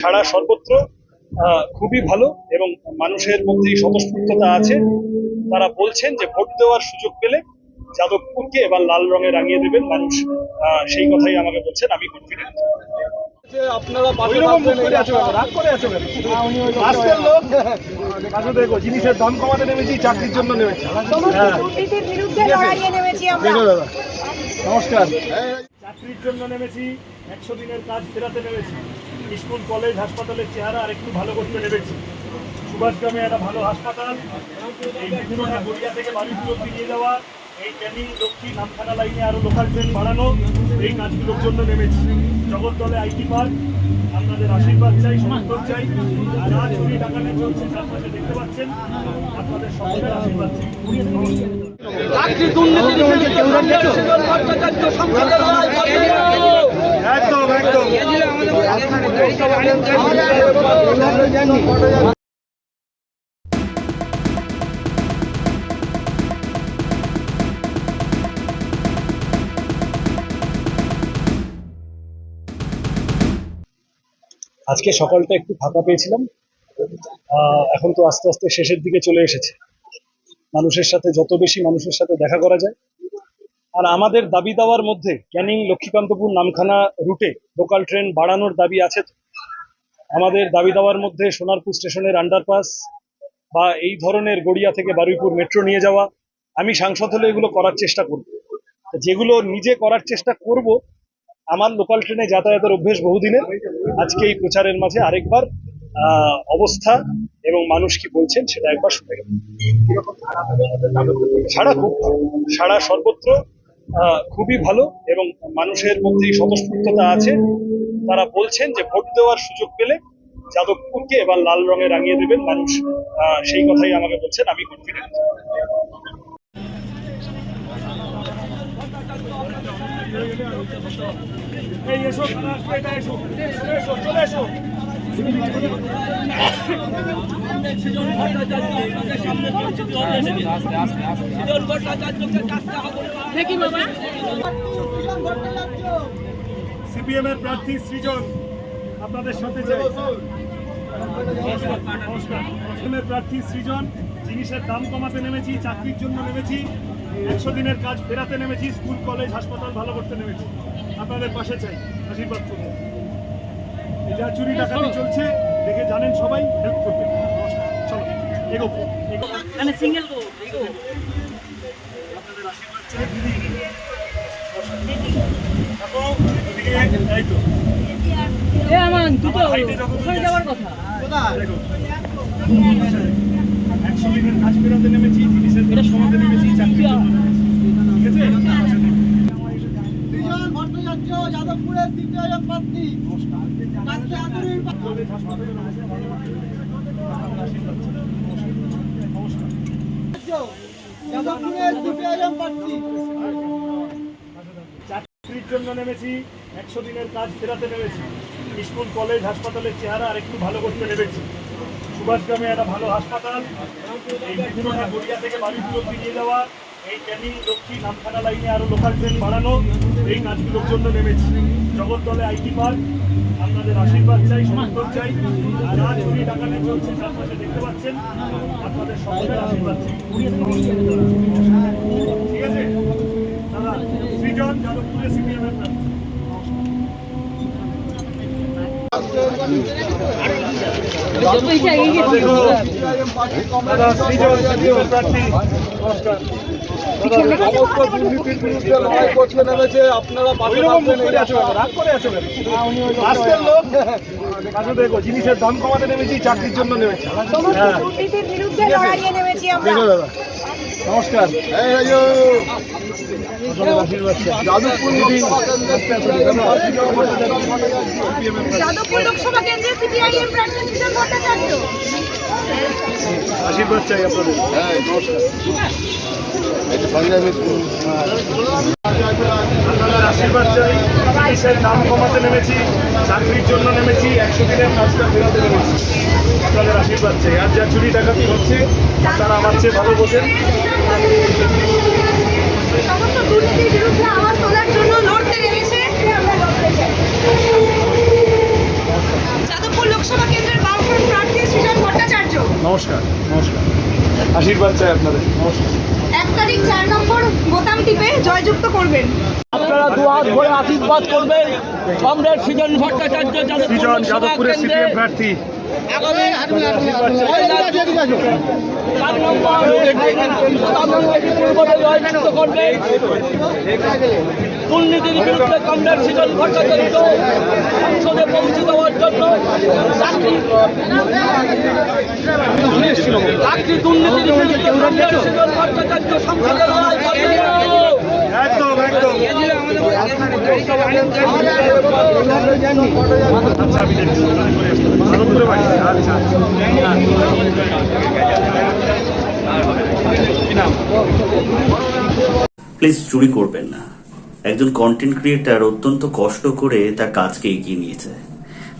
সারা সর্বত্র খুবই ভালো এবং মানুষের মধ্যে এই স্বতঃস্ফূর্ততা আছে। তারা বলছেন যে ভোট দেওয়ার সুযোগ পেলে যাদবপুরকে এবার লাল রঙে রাঙিয়ে দেবেন মানুষ। সেই কথাই আমাকে বলছেন আমি কনফিডেন্ট আপনারা পাশে ওইরকম মুখ থাকবেন করে আছো কেন? রাগ করে আছো কেন? আজকের লোক দেখো জিনিসের দাম কমাতে নেমেছি চাকরির জন্য নেমেছি। সমস্ত হ্যাঁ। নমস্কার। চাকরির জন্য নেমেছি একশো দিনের কাজ ফেরাতে নেমেছি। স্কুল, কলেজ, হাসপাতালের চেহারা আরেকটু ভালো করতে নেমেছি। সুভাষগ্রামে একটা ভালো হাসপাতাল, এই বিভিন্নটা গড়িয়া থেকে বাড়িগুলো ফিরিয়ে দেওয়া এই ট্রেনিং, লক্ষ্মী নামখানা লাইনে আরও লোকাল ট্রেন বাড়ানো, এই কাজগুলোর জন্য নেমেছি। জগদ্দলে আইটি পার্ক, আপনাদের আশীর্বাদ চাই, সমর্থন চাই। যা চুরি ডাকানে চলছে চারপাশে দেখতে পাচ্ছেন, আপনাদের সকলের আশীর্বাদ চাই। চাকরি দুর্নীতির আজকে সকালটা একটু ফাঁকা পেয়েছিলাম। এখন তো আস্তে আস্তে শেষের দিকে চলে এসেছে। মানুষের সাথে, যত বেশি মানুষের সাথে দেখা করা যায় আর আমাদের দাবি দাওয়ার মধ্যে ক্যানিং লক্ষ্মীকান্তপুর নামখানা রুটে লোকাল ট্রেন বাড়ানোর দাবি আছে আমাদের দাবি দাওয়ার মধ্যে সোনারপুর স্টেশনের আন্ডারপাস বা এই ধরনের গড়িয়া থেকে বারুইপুর মেট্রো নিয়ে যাওয়া, আমি সাংসদ হলে এগুলো করার চেষ্টা করব। যেগুলো নিজে করার চেষ্টা করব, আমার লোকাল ট্রেনে যাতায়াতের অভ্যেস বহুদিনের। আজকে এই প্রচারের মাঝে আরেকবার অবস্থা এবং মানুষ কি বলছেন সেটা একবার শুনে গেল সারা খুব সারা সর্বত্র খুবই ভালো এবং মানুষের মধ্যে স্বতঃস্ফূর্ততা আছে। তারা বলছেন যে ভোট দেওয়ার সুযোগ পেলে যাদবপুরকে এবার লাল রঙে রাঙিয়ে দেবেন মানুষ। সেই কথাই আমাকে বলছেন, আমি কনফিডেন্ট এই এসো। এসো, চলে এসো। সিপিএম এর প্রার্থী সৃজন, আপনাদের সাথে চাই নমস্কার। প্রার্থী সৃজন জিনিসের দাম কমাতে নেমেছি, চাকরির জন্য নেমেছি, একশো দিনের কাজ ফেরাতে নেমেছি, স্কুল, কলেজ, হাসপাতাল ভালো করতে নেমেছি। আপনাদের পাশে চাই আশীর্বাদ যা চুরি ডাকাতি চলছে। দেখে জানেন সবাই হেল্প করবেন। চলো এগো। মানে সিঙ্গেল গো এগো। আপনাদের আশীর্বাদ চাই দিদি এই তো এ আমান দূর ওখানে যাওয়ার কথা? দেখো। একশো দিনের কাজ ফেরাতে নেমেছি জিনিসের দাম কমাতে নেমেছি চাকরি ঠিক আছে সুজন ভট্টাচার্য যাদবপুরের সিপিআইএম প্রার্থী কাজকে আদরের পা- কলেজ হাসপাতালে রয়েছে, ভালো ভালো আপনাদের আশীর্বাদ চাই। নমস্কার যাদবপুরের সিপিআইএম প্রার্থী চাকরির জন্য নেমেছি, একশো দিনের কাজ ফেরাতে নেমেছি। স্কুল, কলেজ, হাসপাতালের চেহারা আরেকটু ভালো করতে নেমেছি। সুভাষগ্রামে একটা ভালো হাসপাতাল, এই বিভিন্নটা গড়িয়া থেকে বাড়িগুলো ফিরিয়ে দেওয়া এই ক্যানিং লক্ষ্মী, নামখানা লাইনে আরও লোকাল ট্রেন বাড়ানো, এই কাজগুলোর জন্য নেমেছি। জগদ্দলে আইটি পার্ক। আপনাদের আশীর্বাদ চাই সমর্থন চাই। যা চুরি নিয়ে চলছে চারপাশে দেখতে পাচ্ছেন। আপনাদের সকলের আশীর্বাদ চাই। ঠিক আছে দাদা সৃজন যাদবপুরে সিপিএম এর প্রার্থী। পয়সা এই যে সিপিআইএম পার্টি দাদা সৃজন সিপিএম এর প্রার্থী নমস্কার জিনিসের দাম কমাতে নেমেছি চাকরির জন্য নেমেছি যাদবপুর লোকসভা কেন্দ্রে আশীর্বাদ চাই আপনাদের। আপনাদের আশীর্বাদ চাই। জিনিসের দাম কমাতে নেমেছি চাকরির জন্য নেমেছি একশো দিনের কাজটা ফেরাতে নেমেছি আপনাদের আশীর্বাদ চাই। আর যা চুরি ডাকাতি হচ্ছে তারা আমার চেয়ে ভালো বোঝেন সমস্ত দুর্নীতির বিরুদ্ধে আওয়াজ তোলার জন্য লড়তে নেমেছে আমরা লড়তে চাই যাদবপুর যাদবপুর লোকসভা কেন্দ্রের বামফ্রন্ট প্রার্থী সৃজন ভট্টাচার্য নমস্কার নমস্কার। আশীর্বাদ চাই আপনাদের। নমস্কার। এক তারিখ চার নম্বর বোতাম টিপে জয়যুক্ত করবেন। আপনারা দুহাত ভরে আশীর্বাদ করবেন। কমরেড সৃজন ভট্টাচার্য সৃজন যাদবপুরের সিপিএম প্রার্থী। দুর্নীতির বিরুদ্ধে কমরেড সৃজন ভট্টাচার্য সংসদে পৌঁছে দেওয়ার জন্য চাকরি দুর্নীতির বিরুদ্ধে কমরেড সৃজন ভট্টাচার্য সংসদে লড়াই করবেন একদম একদম আচ্ছা আমি দেখছি যাদবপুরে বাড়ি আচ্ছা প্লিজ চুরি করবেন না। একজন কন্টেন্ট ক্রিয়েটার অত্যন্ত কষ্ট করে তার কাজকে এগিয়ে নিয়েছে।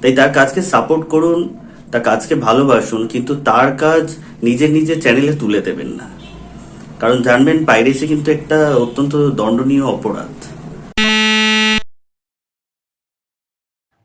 তাই তার কাজকে সাপোর্ট করুন, তার কাজকে ভালোবাসুন, কিন্তু তার কাজ নিজের নিজের চ্যানেলে তুলে দেবেন না। কারণ জানবেন পাইরেসি কিন্তু একটা অত্যন্ত দণ্ডনীয় অপরাধ।